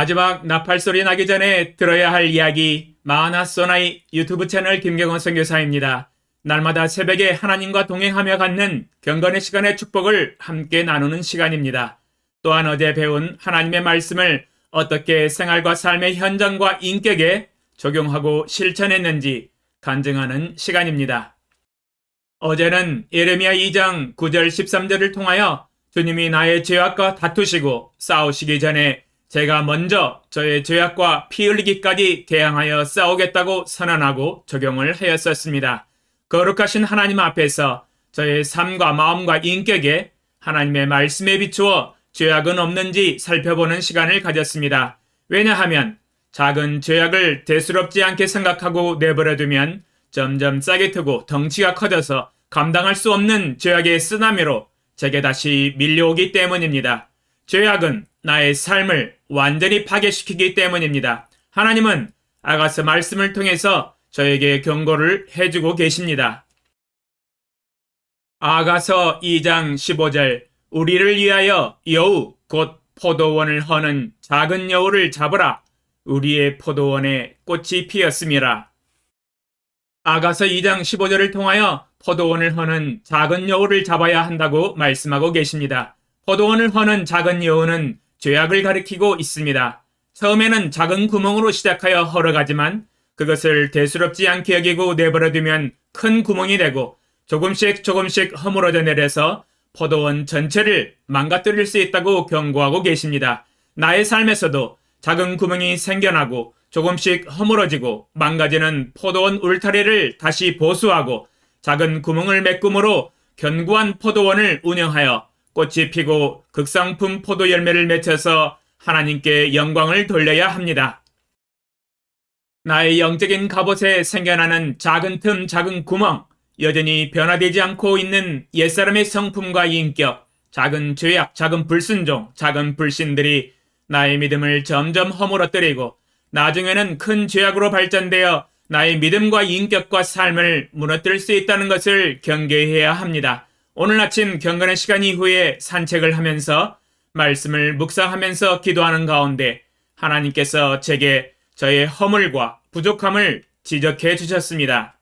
마지막 나팔소리 나기 전에 들어야 할 이야기 마하나 소나이 유튜브 채널 김경원 선교사입니다. 날마다 새벽에 하나님과 동행하며 갖는 경건의 시간의 축복을 함께 나누는 시간입니다. 또한 어제 배운 하나님의 말씀을 어떻게 생활과 삶의 현장과 인격에 적용하고 실천했는지 간증하는 시간입니다. 어제는 예레미야 2장 9절 13절을 통하여 주님이 나의 죄악과 다투시고 싸우시기 전에 제가 먼저 저의 죄악과 피 흘리기까지 대항하여 싸우겠다고 선언하고 적용을 하였었습니다. 거룩하신 하나님 앞에서 저의 삶과 마음과 인격에 하나님의 말씀에 비추어 죄악은 없는지 살펴보는 시간을 가졌습니다. 왜냐하면 작은 죄악을 대수롭지 않게 생각하고 내버려두면 점점 싸게 트고 덩치가 커져서 감당할 수 없는 죄악의 쓰나미로 제게 다시 밀려오기 때문입니다. 죄악은 나의 삶을 완전히 파괴시키기 때문입니다. 하나님은 아가서 말씀을 통해서 저에게 경고를 해주고 계십니다. 아가서 2장 15절 우리를 위하여 여우 곧 포도원을 허는 작은 여우를 잡으라 우리의 포도원에 꽃이 피었음이라. 아가서 2장 15절을 통하여 포도원을 허는 작은 여우를 잡아야 한다고 말씀하고 계십니다. 포도원을 허는 작은 여우는 죄악을 가리키고 있습니다. 처음에는 작은 구멍으로 시작하여 헐어가지만 그것을 대수롭지 않게 여기고 내버려두면 큰 구멍이 되고 조금씩 조금씩 허물어져 내려서 포도원 전체를 망가뜨릴 수 있다고 경고하고 계십니다. 나의 삶에서도 작은 구멍이 생겨나고 조금씩 허물어지고 망가지는 포도원 울타리를 다시 보수하고 작은 구멍을 메꿈으로 견고한 포도원을 운영하여 꽃이 피고 극상품 포도 열매를 맺혀서 하나님께 영광을 돌려야 합니다. 나의 영적인 갑옷에 생겨나는 작은 틈, 작은 구멍, 여전히 변화되지 않고 있는 옛사람의 성품과 인격, 작은 죄악, 작은 불순종, 작은 불신들이 나의 믿음을 점점 허물어뜨리고 나중에는 큰 죄악으로 발전되어 나의 믿음과 인격과 삶을 무너뜨릴 수 있다는 것을 경계해야 합니다. 오늘 아침 경건의 시간 이후에 산책을 하면서 말씀을 묵상하면서 기도하는 가운데 하나님께서 제게 저의 허물과 부족함을 지적해 주셨습니다.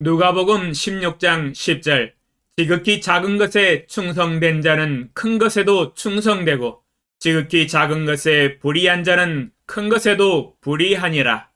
누가복음 16장 10절 지극히 작은 것에 충성된 자는 큰 것에도 충성되고 지극히 작은 것에 불의한 자는 큰 것에도 불의하니라.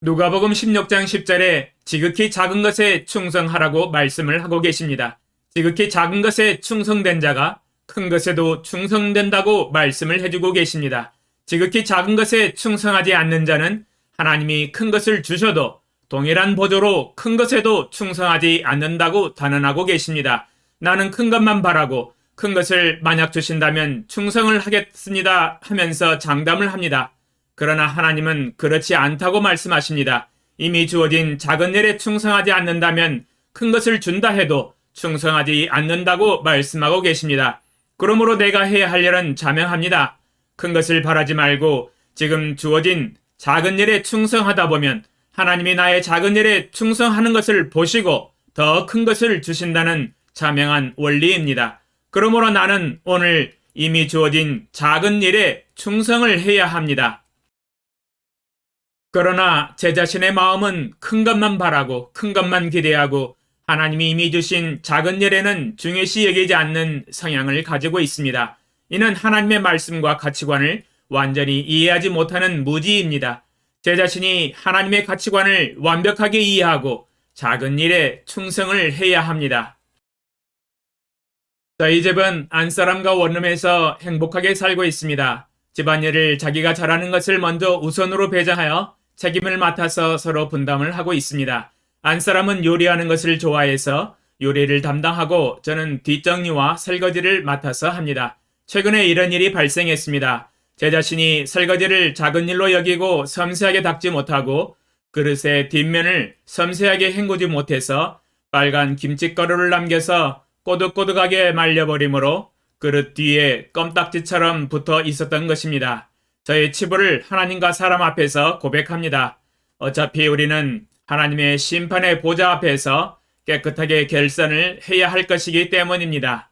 누가복음 16장 10절에 지극히 작은 것에 충성하라고 말씀을 하고 계십니다. 지극히 작은 것에 충성된 자가 큰 것에도 충성된다고 말씀을 해주고 계십니다. 지극히 작은 것에 충성하지 않는 자는 하나님이 큰 것을 주셔도 동일한 보조로 큰 것에도 충성하지 않는다고 단언하고 계십니다. 나는 큰 것만 바라고 큰 것을 만약 주신다면 충성을 하겠습니다 하면서 장담을 합니다. 그러나 하나님은 그렇지 않다고 말씀하십니다. 이미 주어진 작은 일에 충성하지 않는다면 큰 것을 준다 해도 충성하지 않는다고 말씀하고 계십니다. 그러므로 내가 해야 할 일은 자명합니다. 큰 것을 바라지 말고 지금 주어진 작은 일에 충성하다 보면 하나님이 나의 작은 일에 충성하는 것을 보시고 더 큰 것을 주신다는 자명한 원리입니다. 그러므로 나는 오늘 이미 주어진 작은 일에 충성을 해야 합니다. 그러나 제 자신의 마음은 큰 것만 바라고 큰 것만 기대하고 하나님이 이미 주신 작은 일에는 중요시 여기지 않는 성향을 가지고 있습니다. 이는 하나님의 말씀과 가치관을 완전히 이해하지 못하는 무지입니다. 제 자신이 하나님의 가치관을 완벽하게 이해하고 작은 일에 충성을 해야 합니다. 저희 집은 안사람과 원룸에서 행복하게 살고 있습니다. 집안일을 자기가 잘하는 것을 먼저 우선으로 배정하여 책임을 맡아서 서로 분담을 하고 있습니다. 안 사람은 요리하는 것을 좋아해서 요리를 담당하고 저는 뒷정리와 설거지를 맡아서 합니다. 최근에 이런 일이 발생했습니다. 제 자신이 설거지를 작은 일로 여기고 섬세하게 닦지 못하고 그릇의 뒷면을 섬세하게 헹구지 못해서 빨간 김치가루를 남겨서 꼬득꼬득하게 말려버리므로 그릇 뒤에 껌딱지처럼 붙어 있었던 것입니다. 저의 치부를 하나님과 사람 앞에서 고백합니다. 어차피 우리는 하나님의 심판의 보좌 앞에서 깨끗하게 결산을 해야 할 것이기 때문입니다.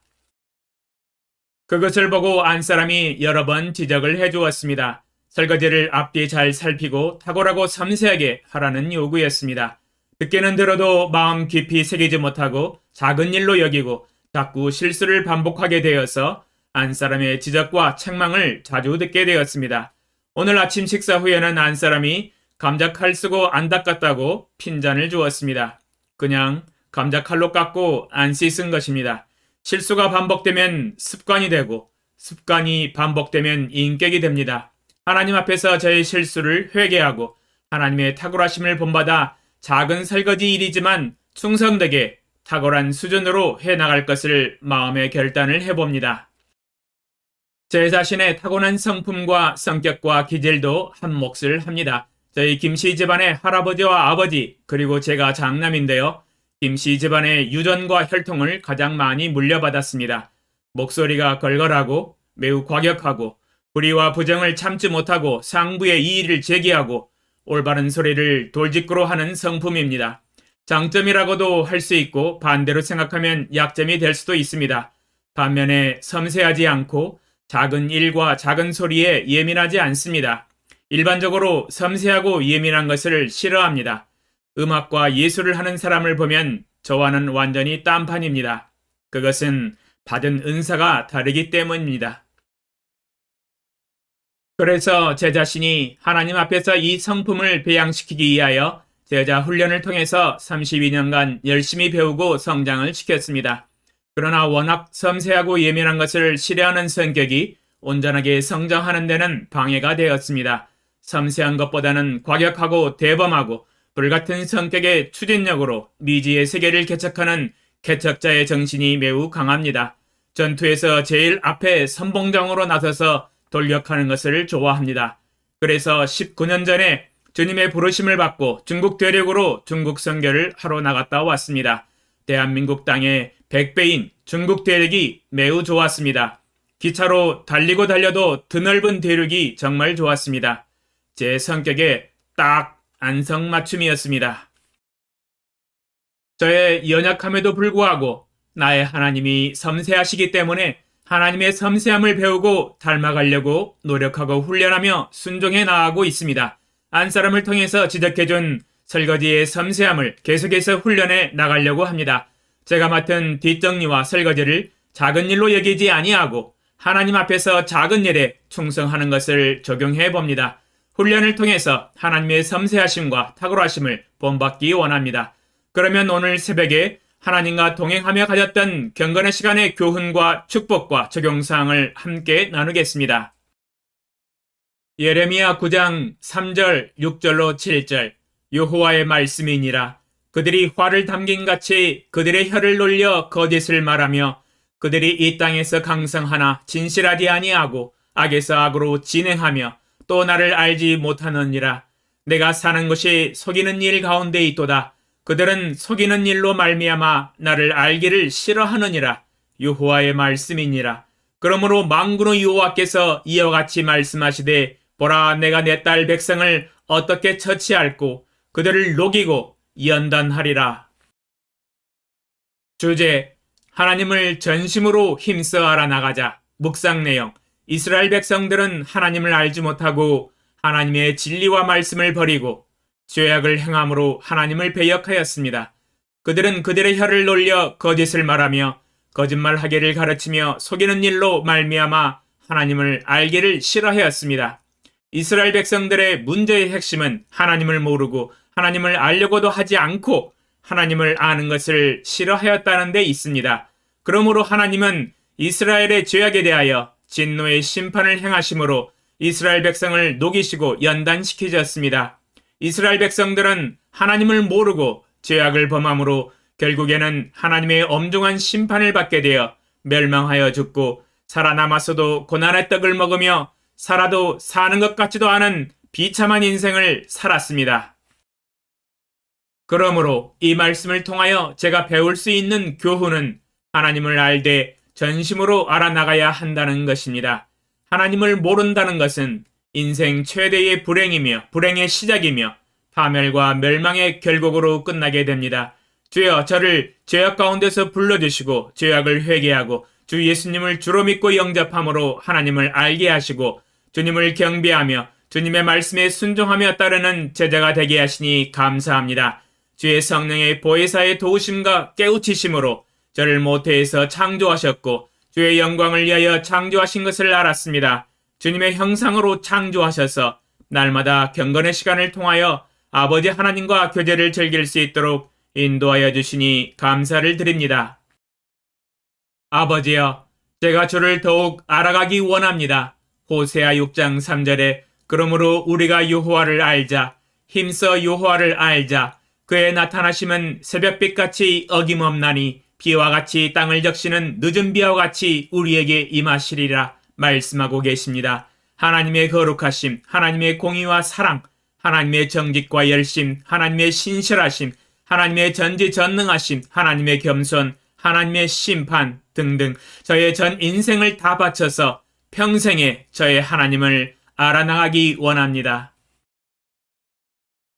그것을 보고 안 사람이 여러 번 지적을 해 주었습니다. 설거지를 앞뒤 잘 살피고 탁월하고 섬세하게 하라는 요구였습니다. 듣기는 들어도 마음 깊이 새기지 못하고 작은 일로 여기고 자꾸 실수를 반복하게 되어서 안 사람의 지적과 책망을 자주 듣게 되었습니다. 오늘 아침 식사 후에는 안 사람이 감자칼 쓰고 안 닦았다고 핀잔을 주었습니다. 그냥 감자칼로 깎고 안 씻은 것입니다. 실수가 반복되면 습관이 되고 습관이 반복되면 인격이 됩니다. 하나님 앞에서 저의 실수를 회개하고 하나님의 탁월하심을 본받아 작은 설거지 일이지만 충성되게 탁월한 수준으로 해나갈 것을 마음의 결단을 해봅니다. 제 자신의 타고난 성품과 성격과 기질도 한 몫을 합니다. 저희 김씨 집안의 할아버지와 아버지 그리고 제가 장남인데요. 김씨 집안의 유전과 혈통을 가장 많이 물려받았습니다. 목소리가 걸걸하고 매우 과격하고 불의와 부정을 참지 못하고 상부의 이의를 제기하고 올바른 소리를 돌직구로 하는 성품입니다. 장점이라고도 할 수 있고 반대로 생각하면 약점이 될 수도 있습니다. 반면에 섬세하지 않고 작은 일과 작은 소리에 예민하지 않습니다. 일반적으로 섬세하고 예민한 것을 싫어합니다. 음악과 예술을 하는 사람을 보면 저와는 완전히 딴판입니다. 그것은 받은 은사가 다르기 때문입니다. 그래서 제 자신이 하나님 앞에서 이 성품을 배양시키기 위하여 제자 훈련을 통해서 32년간 열심히 배우고 성장을 시켰습니다. 그러나 워낙 섬세하고 예민한 것을 싫어하는 성격이 온전하게 성장하는 데는 방해가 되었습니다. 섬세한 것보다는 과격하고 대범하고 불같은 성격의 추진력으로 미지의 세계를 개척하는 개척자의 정신이 매우 강합니다. 전투에서 제일 앞에 선봉장으로 나서서 돌격하는 것을 좋아합니다. 그래서 19년 전에 주님의 부르심을 받고 중국 대륙으로 중국 선교를 하러 나갔다 왔습니다. 대한민국 땅의 100배인 중국 대륙이 매우 좋았습니다. 기차로 달리고 달려도 드넓은 대륙이 정말 좋았습니다. 제 성격에 딱 안성맞춤이었습니다. 저의 연약함에도 불구하고 나의 하나님이 섬세하시기 때문에 하나님의 섬세함을 배우고 닮아가려고 노력하고 훈련하며 순종해 나가고 있습니다. 안 사람을 통해서 지적해준 설거지의 섬세함을 계속해서 훈련해 나가려고 합니다. 제가 맡은 뒷정리와 설거지를 작은 일로 여기지 아니하고 하나님 앞에서 작은 일에 충성하는 것을 적용해 봅니다. 훈련을 통해서 하나님의 섬세하심과 탁월하심을 본받기 원합니다. 그러면 오늘 새벽에 하나님과 동행하며 가졌던 경건의 시간의 교훈과 축복과 적용사항을 함께 나누겠습니다. 예레미야 9장 3절, 6절로 7절 여호와의 말씀이니라 그들이 화를 담긴 같이 그들의 혀를 놀려 거짓을 말하며 그들이 이 땅에서 강성하나 진실하지 아니하고 악에서 악으로 진행하며 또 나를 알지 못하느니라. 내가 사는 것이 속이는 일 가운데 있도다. 그들은 속이는 일로 말미암아 나를 알기를 싫어하느니라. 여호와의 말씀이니라. 그러므로 망군의 여호와께서 이와 같이 말씀하시되 보라 내가 내 딸 백성을 어떻게 처치할고 그들을 녹이고 연단하리라 주제 하나님을 전심으로 힘써 알아 나가자 묵상 내용 이스라엘 백성들은 하나님을 알지 못하고 하나님의 진리와 말씀을 버리고 죄악을 행함으로 하나님을 배역하였습니다. 그들은 그들의 혀를 놀려 거짓을 말하며 거짓말하기를 가르치며 속이는 일로 말미암아 하나님을 알기를 싫어하였습니다. 이스라엘 백성들의 문제의 핵심은 하나님을 모르고 하나님을 알려고도 하지 않고 하나님을 아는 것을 싫어하였다는 데 있습니다. 그러므로 하나님은 이스라엘의 죄악에 대하여 진노의 심판을 행하심으로 이스라엘 백성을 녹이시고 연단시키셨습니다. 이스라엘 백성들은 하나님을 모르고 죄악을 범함으로 결국에는 하나님의 엄중한 심판을 받게 되어 멸망하여 죽고 살아남았어도 고난의 떡을 먹으며 살아도 사는 것 같지도 않은 비참한 인생을 살았습니다. 그러므로 이 말씀을 통하여 제가 배울 수 있는 교훈은 하나님을 알되 전심으로 알아나가야 한다는 것입니다. 하나님을 모른다는 것은 인생 최대의 불행이며 불행의 시작이며 파멸과 멸망의 결국으로 끝나게 됩니다. 주여 저를 죄악 가운데서 불러주시고 죄악을 회개하고 주 예수님을 주로 믿고 영접함으로 하나님을 알게 하시고 주님을 경배하며 주님의 말씀에 순종하며 따르는 제자가 되게 하시니 감사합니다. 주의 성령의 보혜사의 도우심과 깨우치심으로 저를 모태에서 창조하셨고 주의 영광을 위하여 창조하신 것을 알았습니다. 주님의 형상으로 창조하셔서 날마다 경건의 시간을 통하여 아버지 하나님과 교제를 즐길 수 있도록 인도하여 주시니 감사를 드립니다. 아버지여, 제가 주를 더욱 알아가기 원합니다. 호세아 6장 3절에 그러므로 우리가 여호와를 알자, 힘써 여호와를 알자. 그의 나타나심은 새벽빛같이 어김없나니 비와 같이 땅을 적시는 늦은 비와 같이 우리에게 임하시리라 말씀하고 계십니다. 하나님의 거룩하심, 하나님의 공의와 사랑, 하나님의 정직과 열심, 하나님의 신실하심, 하나님의 전지전능하심, 하나님의 겸손, 하나님의 심판 등등 저의 전 인생을 다 바쳐서 평생에 저의 하나님을 알아나가기 원합니다.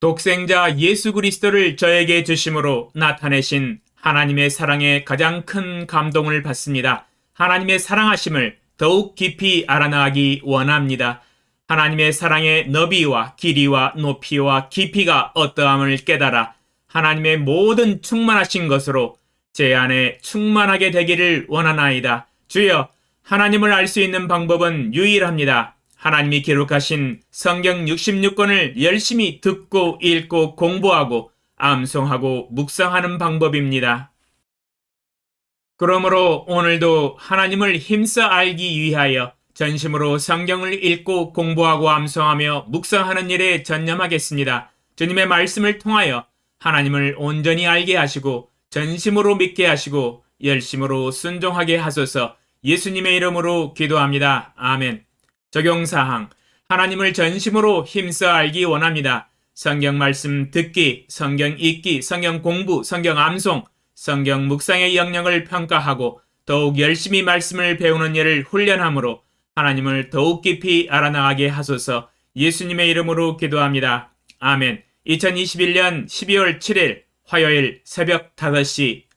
독생자 예수 그리스도를 저에게 주심으로 나타내신 하나님의 사랑에 가장 큰 감동을 받습니다. 하나님의 사랑하심을 더욱 깊이 알아나가기 원합니다. 하나님의 사랑의 너비와 길이와 높이와 깊이가 어떠함을 깨달아 하나님의 모든 충만하신 것으로 제 안에 충만하게 되기를 원하나이다. 주여, 하나님을 알 수 있는 방법은 유일합니다. 하나님이 기록하신 성경 66권을 열심히 듣고 읽고 공부하고 암송하고 묵상하는 방법입니다. 그러므로 오늘도 하나님을 힘써 알기 위하여 전심으로 성경을 읽고 공부하고 암송하며 묵상하는 일에 전념하겠습니다. 주님의 말씀을 통하여 하나님을 온전히 알게 하시고 전심으로 믿게 하시고 열심으로 순종하게 하소서 예수님의 이름으로 기도합니다. 아멘. 적용사항. 하나님을 전심으로 힘써 알기 원합니다. 성경 말씀 듣기, 성경 읽기, 성경 공부, 성경 암송, 성경 묵상의 영역을 평가하고 더욱 열심히 말씀을 배우는 일을 훈련함으로 하나님을 더욱 깊이 알아나가게 하소서 예수님의 이름으로 기도합니다. 아멘. 2021년 12월 7일 화요일 새벽 5시